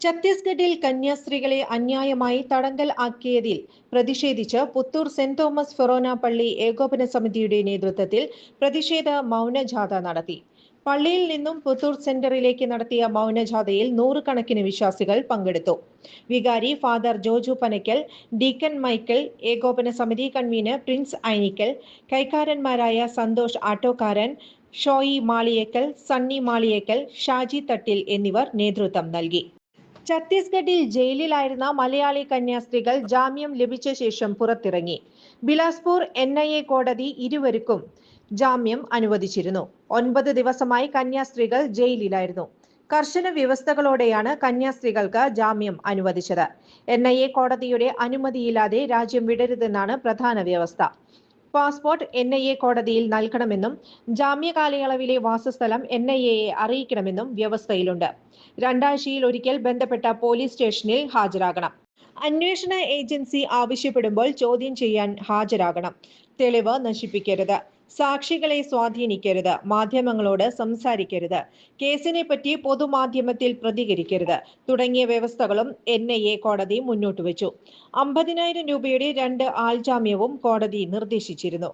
ഛത്തീസ്ഗഡിൽ കന്യാസ്ത്രീകളെ അന്യായമായി തടങ്കൽ ആക്കിയതിൽ പ്രതിഷേധിച്ച് പുത്തൂർ സെന്റ് തോമസ് ഫെറോന പള്ളി ഏകോപന സമിതിയുടെ നേതൃത്വത്തിൽ പ്രതിഷേധ മൗനജാഥ നടത്തി. പള്ളിയിൽ നിന്നും പുത്തൂർ സെന്ററിലേക്ക് നടത്തിയ മൗനജാഥയിൽ നൂറുകണക്കിന് വിശ്വാസികൾ പങ്കെടുത്തു. വികാരി father Joju Panakkal deacon Michael ഏകോപന സമിതി കൺവീനർ പ്രിൻസ് ഐനിക്കൽ കൈക്കാരന്മാരായ സന്തോഷ് ആട്ടോക്കാരൻ ഷോയി മാളിയേക്കൽ സണ്ണി മാളിയേക്കൽ ഷാജി തട്ടിൽ എന്നിവർ നേതൃത്വം നൽകി. ഛത്തീസ്ഗഡിൽ ജയിലിലായിരുന്ന മലയാളി കന്യാസ്ത്രീകൾ ജാമ്യം ലഭിച്ച ശേഷം പുറത്തിറങ്ങി. ബിലാസ്പൂർ എൻ ഐ എ കോടതി ഇരുവർക്കും ജാമ്യം അനുവദിച്ചിരുന്നു. ഒൻപത് ദിവസമായി കന്യാസ്ത്രീകൾ ജയിലിലായിരുന്നു. കർശന വ്യവസ്ഥകളോടെയാണ് കന്യാസ്ത്രീകൾക്ക് ജാമ്യം അനുവദിച്ചത്. എൻ ഐ എ കോടതിയുടെ അനുമതിയില്ലാതെ രാജ്യം വിടരുതെന്നാണ് പ്രധാന വ്യവസ്ഥ. പാസ്പോർട്ട് എൻ ഐ എ കോടതിയിൽ നൽകണമെന്നും ജാമ്യകാലയളവിലെ വാസസ്ഥലം എൻ ഐ എയെ അറിയിക്കണമെന്നും വ്യവസ്ഥയിലുണ്ട്. രണ്ടാഴ്ചയിൽ ഒരിക്കൽ ബന്ധപ്പെട്ട പോലീസ് സ്റ്റേഷനിൽ ഹാജരാകണം. അന്വേഷണ ഏജൻസി ആവശ്യപ്പെടുമ്പോൾ ചോദ്യം ചെയ്യാൻ ഹാജരാകണം. തെളിവ് നശിപ്പിക്കരുത്. സാക്ഷികളെ സ്വാധീനിക്കരുത് മാധ്യമങ്ങളോട് സംസാരിക്കരുത് കേസിനെ പറ്റി പൊതുമാധ്യമത്തിൽ പ്രതികരിക്കരുത് തുടങ്ങിയ വ്യവസ്ഥകളും എൻ കോടതി മുന്നോട്ട് വെച്ചു. അമ്പതിനായിരം രൂപയുടെ രണ്ട് ആൾജാമ്യവും കോടതി നിർദ്ദേശിച്ചിരുന്നു.